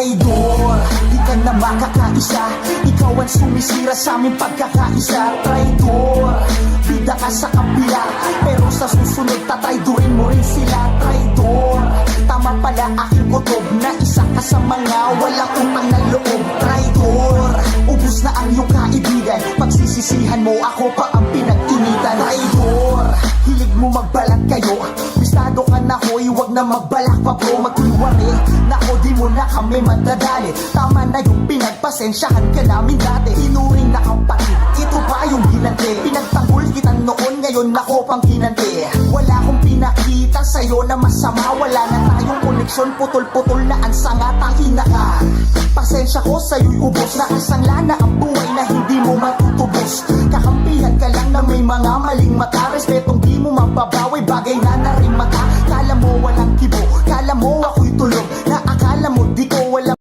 Traidor, di ka na makakaisa. Ikaw ang sumisira sa aming pagkakaisa. Traidor, bida ka sa kabila. Pero sa susunod tatraidorin mo rin sila. Traidor, tama pala aking kutob Na isa ka sa mga walang utang na loob Traidor, ubus na ang iyong kaibigan. Pagsisisihan mo ako pa ang pinag-initan Traidor, hilig mo magbalat kayo na magbalak pa bro Magkulwari, nako di mo na kami madadali. Tama na yung pinagpasensyahan ka namin dati. Inuring na kapatid, ito ba yung ginante? Pinagtanggol kita noon, ngayon ako pang kinante Wala akong pinakita sa'yo na masama. Wala na tayong koneksyon, putol-putol na ang sanga Tangina ka, pasensya ko sa'yo'y ubos Nakasangla na ang buhay na hindi mo matutubos. Kakampihan ka lang na may mga maling mata. Respetong di mo Di ko alam